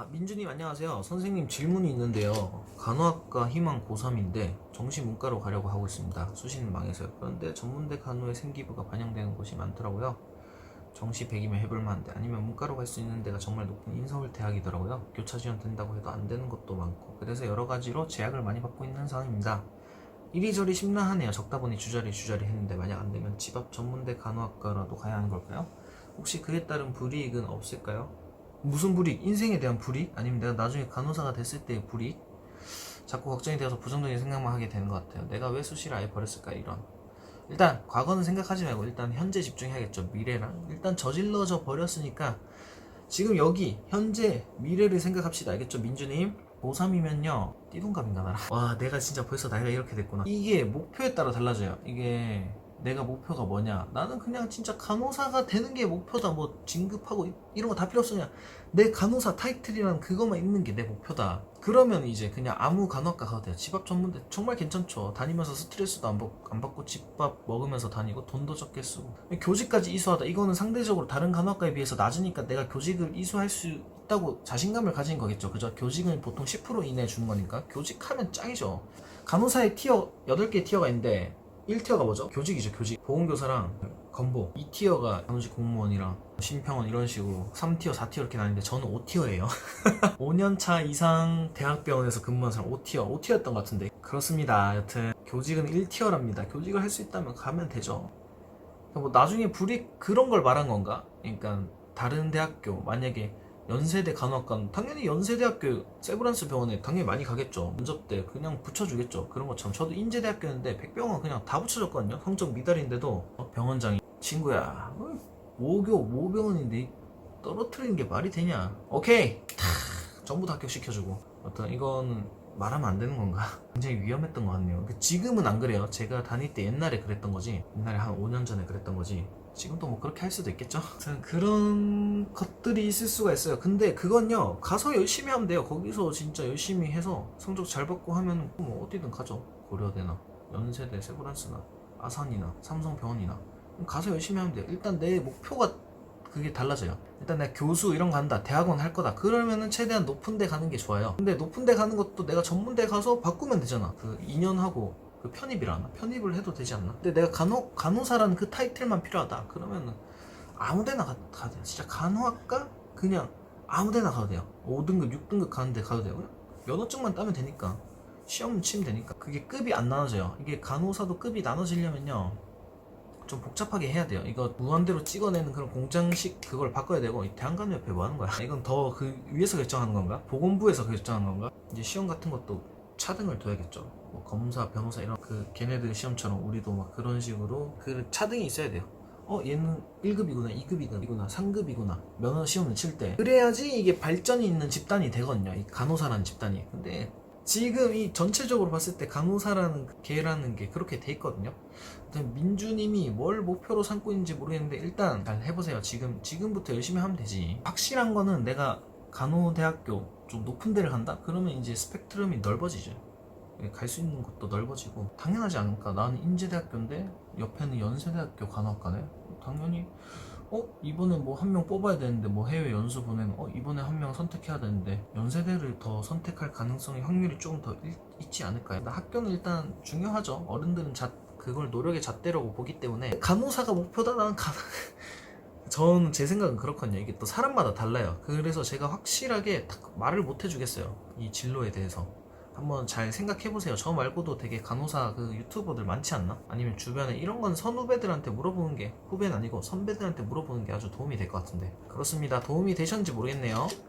아, 민주님 안녕하세요. 선생님 질문이 있는데요. 간호학과 희망 고3인데 정시문과로 가려고 하고 있습니다. 수시는 망해서요. 그런데 전문대 간호의 생기부가 반영되는 곳이 많더라고요. 정시 100이면 해볼만한데 아니면 문과로 갈 수 있는 데가 정말 높은 인서울 대학이더라고요. 교차 지원 된다고 해도 안 되는 것도 많고 그래서 여러 가지로 제약을 많이 받고 있는 상황입니다. 이리저리 심란하네요. 적다 보니 주저리 주저리 했는데 만약 안 되면 집 앞 전문대 간호학과라도 가야 하는 걸까요? 혹시 그에 따른 불이익은 없을까요? 무슨 불이익? 인생에 대한 불이익? 아니면 내가 나중에 간호사가 됐을 때의 불이익? 자꾸 걱정이 되어서 부정적인 생각만 하게 되는 것 같아요. 내가 왜 수시를 아예 버렸을까 이런. 일단 과거는 생각하지 말고 일단 현재 집중해야겠죠. 미래랑 일단 저질러져 버렸으니까 지금 여기 현재 미래를 생각합시다. 알겠죠, 민주님? 고3이면요 띠동갑인가 나랑 와 내가 진짜 벌써 나이가 이렇게 됐구나 이게 목표에 따라 달라져요 이게 내가 목표가 뭐냐? 나는 그냥 진짜 간호사가 되는 게 목표다. 뭐 진급하고 이- 이런 거 다 필요 없어. 그냥 내 간호사 타이틀이란 그것만 있는 게 내 목표다. 그러면 이제 그냥 아무 간호학과 가도 돼요. 집앞 전문대 정말 괜찮죠. 다니면서 스트레스도 안, 받, 안 받고 집밥 먹으면서 다니고 돈도 적게 쓰고. 교직까지 이수하다. 이거는 상대적으로 다른 간호학과에 비해서 낮으니까 내가 교직을 이수할 수 있다고 자신감을 가진 거겠죠. 그죠? 교직은 보통 10% 이내에 주는 거니까. 교직하면 짱이죠. 간호사의 티어 8개 티어가 있는데 1티어가 뭐죠? 교직이죠 교직. 보건교사랑 건보. 2티어가 간호직 공무원이랑 심평원 이런 식으로 3티어 4티어 이렇게 나뉘는데 저는 5티어예요. 5년차 이상 대학병원에서 근무한 사람 5티어 5티어였던 것 같은데. 그렇습니다. 여튼 교직은 1티어랍니다. 교직을 할 수 있다면 가면 되죠. 뭐 나중에 불이익 그런 걸 말한 건가? 그러니까 다른 대학교 만약에 연세대 간호학과는 당연히 연세대학교 세브란스 병원에 당연히 많이 가겠죠. 면접 때 그냥 붙여주겠죠. 그런 것처럼 저도 인제대학교였는데 백병원 그냥 다 붙여줬거든요. 성적 미달인데도. 어, 병원장이 친구야 어, 모교 모병원인데 떨어뜨리는 게 말이 되냐? 오케이. 탁, 전부 다 합격시켜주고. 어떤 이건 말하면 안 되는 건가? 굉장히 위험했던 것 같네요. 그 지금은 안 그래요. 제가 다닐 때 옛날에 그랬던 거지 옛날에 한 5년 전에 그랬던 거지. 지금도 뭐 그렇게 할 수도 있겠죠? 그런 것들이 있을 수가 있어요. 근데 그건요 가서 열심히 하면 돼요. 거기서 진짜 열심히 해서 성적 잘 받고 하면 뭐 어디든 가죠. 고려대나 연세대 세브란스나 아산이나 삼성병원이나. 가서 열심히 하면 돼요. 일단 내 목표가 그게 달라져요. 일단 내가 교수 이런 거 한다. 대학원 할 거다. 그러면은 최대한 높은 데 가는 게 좋아요. 근데 높은 데 가는 것도 내가 전문대 가서 바꾸면 되잖아. 그 2년 하고 그 편입이라나? 편입을 해도 되지 않나? 근데 내가 간호, 간호사라는 그 타이틀만 필요하다. 그러면은 아무 데나 가, 가도 돼요. 진짜 간호학과? 그냥 아무 데나 가도 돼요. 5등급, 6등급 가는데 가도 돼요. 면허증만 따면 되니까. 시험 치면 되니까. 그게 급이 안 나눠져요. 이게 간호사도 급이 나눠지려면요. 좀 복잡하게 해야 돼요. 이거 무한대로 찍어내는 그런 공장식 그걸 바꿔야 되고 이 대한간호협회 뭐 하는 거야? 이건 더 그 위에서 결정하는 건가? 보건부에서 결정하는 건가? 이제 시험 같은 것도 차등을 둬야겠죠. 뭐 검사, 변호사 이런 그 걔네들 시험처럼 우리도 막 그런 식으로 그 차등이 있어야 돼요. 어 얘는 1급이구나 2급이구나 3급이구나 면허 시험을 칠 때 그래야지 이게 발전이 있는 집단이 되거든요 이 간호사라는 집단이 근데 지금 이 전체적으로 봤을 때 간호사라는 그 개라는 게 그렇게 돼 있거든요. 민주님이 뭘 목표로 삼고 있는지 모르겠는데 일단 잘 해보세요. 지금 지금부터 열심히 하면 되지. 확실한 거는 내가 간호대학교 좀 높은 데를 간다? 그러면 이제 스펙트럼이 넓어지죠. 갈 수 있는 것도 넓어지고. 당연하지 않을까? 나는 인제대학교인데 옆에는 연세대학교 간호학과네. 당연히 어? 이번에 뭐 한 명 뽑아야 되는데 뭐 해외 연수 보내는 어 이번에 한 명 선택해야 되는데 연세대를 더 선택할 가능성이 확률이 조금 더 일- 있지 않을까요? 학교는 일단 중요하죠. 어른들은 자, 그걸 노력의 잣대라고 보기 때문에 간호사가 목표다? 나는 간 저는 제 생각은 그렇거든요. 이게 또 사람마다 달라요. 그래서 제가 확실하게 딱 말을 못 해주겠어요. 이 진로에 대해서 한번 잘 생각해 보세요. 저 말고도 되게 간호사 그 유튜버들 많지 않나? 아니면 주변에 이런 건 선후배들한테 물어보는 게 후배는 아니고 선배들한테 물어보는 게 아주 도움이 될 것 같은데 그렇습니다. 도움이 되셨는지 모르겠네요.